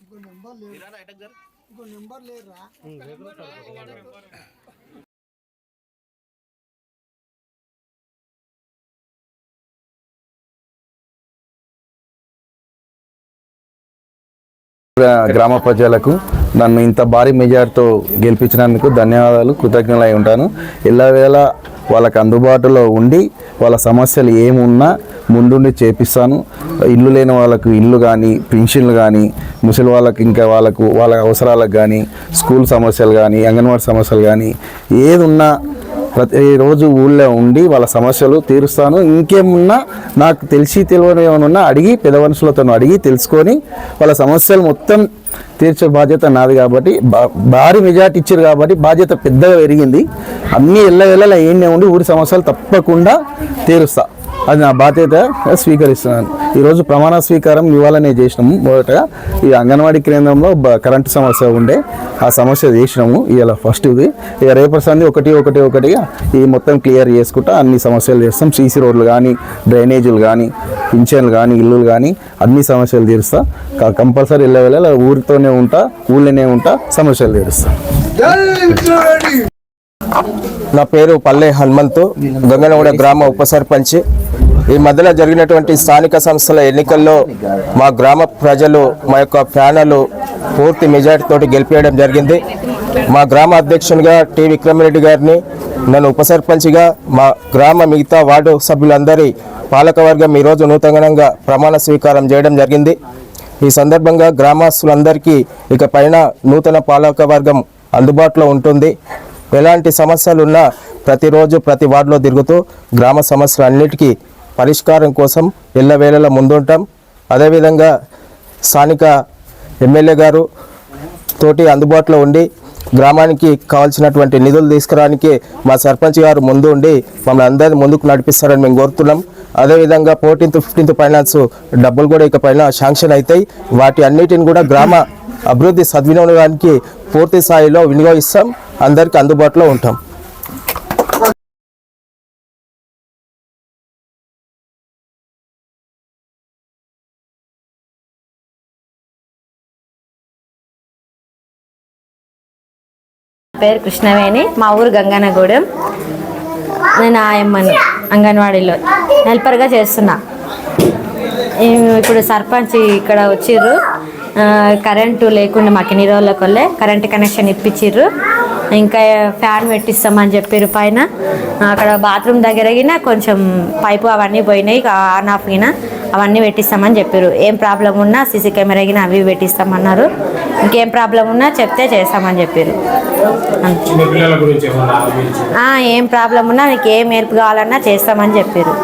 ఇంకో నెంబర్ లేరు ఇంకో నెంబర్ లేరురా గ్రామ ప్రజలకు నన్ను ఇంత భారీ మెజార్టీతో గెలిపించినందుకు ధన్యవాదాలు కృతజ్ఞులై ఉంటాను. ఎల్లవేళ వాళ్ళకి అందుబాటులో ఉండి వాళ్ళ సమస్యలు ఏమున్నా ముందుండి చేపిస్తాను. ఇల్లు లేని వాళ్ళకు ఇల్లు కానీ పెన్షన్లు కానీ ముసలి వాళ్ళకి ఇంకా వాళ్ళకు వాళ్ళ అవసరాలకు కానీ స్కూల్ సమస్యలు కానీ అంగన్వాడీ సమస్యలు కానీ ఏది ఉన్నా ప్రతిరోజు ఊళ్ళో ఉండి వాళ్ళ సమస్యలు తీరుస్తాను. ఇంకేమున్నా నాకు తెలిసి తెలియని ఏమైనా ఉన్నా అడిగి పెద్ద మనుషులతో అడిగి తెలుసుకొని వాళ్ళ సమస్యలు మొత్తం తీర్చే బాధ్యత నాది కాబట్టి భారీ మెజార్టీ ఇచ్చారు కాబట్టి బాధ్యత పెద్దగా పెరిగింది. అన్నీ ఎల్ల వెళ్ళలా ఏంటి ఉండి ఊరి సమస్యలు తప్పకుండా తీరుస్తా. అది నా బాధ్యత స్వీకరిస్తున్నాను. ఈరోజు ప్రమాణ స్వీకారం ఇవ్వాలనే చేసినాము. మొదటగా ఈ అంగన్వాడీ కేంద్రంలో బ- కరెంటు సమస్య ఉండే ఆ సమస్య చేసినాము. ఇవాళ ఫస్ట్ ఇది. ఇక రేపటి ఒకటి ఒకటి ఒకటిగా ఈ మొత్తం క్లియర్ చేసుకుంటా అన్ని సమస్యలు చేస్తాం. సీసీ రోడ్లు కానీ డ్రైనేజీలు కానీ పింఛన్లు కానీ ఇల్లులు కానీ అన్ని సమస్యలు తీరుస్తా. కంపల్సరీ వెళ్ళ ఊరితోనే ఉంటా ఊళ్ళోనే ఉంటా సమస్యలు తీరుస్తా. నా పేరు పల్లె హనుమంతు. గంగనగూడ గ్రామ ఉప సర్పంచ్ ఈ మధ్యలో జరిగినటువంటి స్థానిక సంస్థల ఎన్నికల్లో మా గ్రామ ప్రజలు మా యొక్క ప్యానలు పూర్తి మెజార్టీ తోటి గెలిపేయడం జరిగింది. మా గ్రామ అధ్యక్షునిగా టి. విక్రమరెడ్డి గారిని నన్ను ఉప సర్పంచ్గా మా గ్రామ మిగతా వార్డు సభ్యులందరి పాలకవర్గం ఈరోజు నూతనంగా ప్రమాణ స్వీకారం చేయడం జరిగింది. ఈ సందర్భంగా గ్రామస్తులందరికీ ఇక పైన నూతన పాలక వర్గం అందుబాటులో ఉంటుంది. ఎలాంటి సమస్యలు ఉన్నా ప్రతిరోజు ప్రతి వార్డులో తిరుగుతూ గ్రామ సమస్యలన్నిటికీ పరిష్కారం కోసం ఎల్లవేళలా ముందుంటాం. అదేవిధంగా స్థానిక ఎమ్మెల్యే గారు తోటి అందుబాటులో ఉండి గ్రామానికి కావాల్సినటువంటి నిధులు తీసుకురావడానికి మా సర్పంచ్ గారు ముందు ఉండి మమ్మల్ని అందరినీ ముందుకు నడిపిస్తారని మేము కోరుతున్నాం. అదేవిధంగా ఫోర్టీన్త్ ఫిఫ్టీన్త్ ఫైనాన్స్ డబ్బులు కూడా ఇకపైన శాంక్షన్ అవుతాయి. వాటి అన్నిటిని కూడా గ్రామ అభివృద్ధి సద్వినియోగానికి పూర్తి స్థాయిలో వినియోగిస్తాం. అందరికీ అందుబాటులో ఉంటాం. పేరు కృష్ణవేణి మా ఊరు గంగనగూడెం. నేను ఆయమ్మని అంగన్వాడీలో హెల్పర్గా చేస్తున్నా. ఇప్పుడు సర్పంచ్ ఇక్కడ వచ్చిర్రు. కరెంటు లేకుండా మాకు ఎన్ని రోజులకు వెళ్ళే కరెంటు కనెక్షన్ ఇప్పించిర్రు. ఇంకా ఫ్యాన్ పెట్టిస్తామని చెప్పారు పైన. అక్కడ బాత్రూమ్ దగ్గర అయినా కొంచెం పైపు అవన్నీ పోయినాయి ఆన్ ఆఫ్ అయినా అవన్నీ పెట్టిస్తామని చెప్పారు. ఏం ప్రాబ్లం ఉన్నా సీసీ కెమెరా గిన అవి పెట్టిస్తామన్నారు. ఇంకేం ప్రాబ్లం ఉన్నా చెప్తే చేస్తామని చెప్పారు. ఏం ప్రాబ్లం ఉన్నా మీకు ఏం హెల్ప్ కావాలన్నా చేస్తామని చెప్పారు.